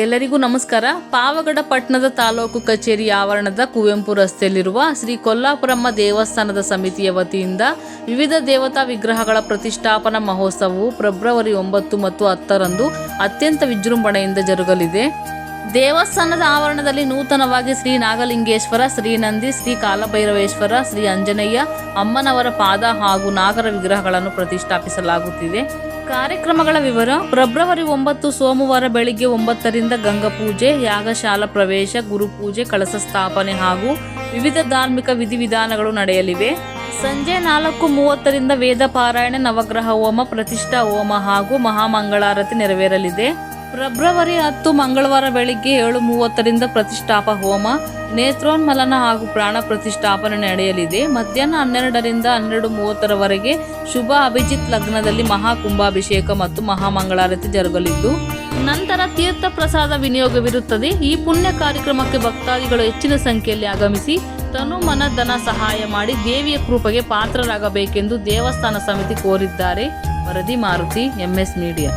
ಎಲ್ಲರಿಗೂ ನಮಸ್ಕಾರ. ಪಾವಗಡ ಪಟ್ಟಣದ ತಾಲೂಕು ಕಚೇರಿ ಆವರಣದ ಕುವೆಂಪು ರಸ್ತೆಯಲ್ಲಿರುವ ಶ್ರೀ ಕೊಲ್ಲಾಪುರಮ್ಮ ದೇವಸ್ಥಾನದ ಸಮಿತಿಯ ವತಿಯಿಂದ ವಿವಿಧ ದೇವತಾ ವಿಗ್ರಹಗಳ ಪ್ರತಿಷ್ಠಾಪನಾ ಮಹೋತ್ಸವವು ಫೆಬ್ರವರಿ ಒಂಬತ್ತು ಮತ್ತು ಹತ್ತರಂದು ಅತ್ಯಂತ ವಿಜೃಂಭಣೆಯಿಂದ ಜರುಗಲಿದೆ. ದೇವಸ್ಥಾನದ ಆವರಣದಲ್ಲಿ ನೂತನವಾಗಿ ಶ್ರೀ ನಾಗಲಿಂಗೇಶ್ವರ, ಶ್ರೀ ನಂದಿ, ಶ್ರೀ ಕಾಲಭೈರವೇಶ್ವರ, ಶ್ರೀ ಅಂಜನೇಯ, ಅಮ್ಮನವರ ಪಾದ ಹಾಗೂ ನಾಗರ ವಿಗ್ರಹಗಳನ್ನು ಪ್ರತಿಷ್ಠಾಪಿಸಲಾಗುತ್ತಿದೆ. ಕಾರ್ಯಕ್ರಮಗಳ ವಿವರ, ಫೆಬ್ರವರಿ ಒಂಬತ್ತು, ಸೋಮವಾರ ಬೆಳಿಗ್ಗೆ ಒಂಬತ್ತರಿಂದ ಗಂಗಾಪೂಜೆ ಯಾಗಶಾಲಾ ಪ್ರವೇಶ ಗುರುಪೂಜೆ ಕಳಸ ಸ್ಥಾಪನೆ ಹಾಗೂ ವಿವಿಧ ಧಾರ್ಮಿಕ ವಿಧಿವಿಧಾನಗಳು ನಡೆಯಲಿವೆ. ಸಂಜೆ ನಾಲ್ಕು ಮೂವತ್ತರಿಂದ ವೇದ ಪಾರಾಯಣ ನವಗ್ರಹ ಹೋಮ, ಪ್ರತಿಷ್ಠಾ ಹೋಮ ಹಾಗೂ ಮಹಾಮಂಗಳಾರತಿ ನೆರವೇರಲಿದೆ. ಫೆಬ್ರವರಿ ಹತ್ತು ಮಂಗಳವಾರ ಬೆಳಿಗ್ಗೆ ಏಳು ಮೂವತ್ತರಿಂದ ಪ್ರತಿಷ್ಠಾಪ ಹೋಮ, ನೇತ್ರೋನ್ಮಲನ ಹಾಗೂ ಪ್ರಾಣ ಪ್ರತಿಷ್ಠಾಪನೆ ನಡೆಯಲಿದೆ. ಮಧ್ಯಾಹ್ನ ಹನ್ನೆರಡರಿಂದ ಹನ್ನೆರಡು ಮೂವತ್ತರವರೆಗೆ ಶುಭ ಅಭಿಜಿತ್ ಲಗ್ನದಲ್ಲಿ ಮಹಾ ಕುಂಭಾಭಿಷೇಕ ಮತ್ತು ಮಹಾಮಂಗಳಾರತಿ ಜರುಗಲಿದ್ದು, ನಂತರ ತೀರ್ಥ ಪ್ರಸಾದ ವಿನಿಯೋಗವಿರುತ್ತದೆ. ಈ ಪುಣ್ಯ ಕಾರ್ಯಕ್ರಮಕ್ಕೆ ಭಕ್ತಾದಿಗಳು ಹೆಚ್ಚಿನ ಸಂಖ್ಯೆಯಲ್ಲಿ ಆಗಮಿಸಿ ತನು ಮನ ಧನ ಸಹಾಯ ಮಾಡಿ ದೇವಿಯ ಕೃಪೆಗೆ ಪಾತ್ರರಾಗಬೇಕೆಂದು ದೇವಸ್ಥಾನ ಸಮಿತಿ ಕೋರಿದ್ದಾರೆ. ವರದಿ ಮಾರುತಿ ಎಂಎಸ್ ಮೀಡಿಯಾ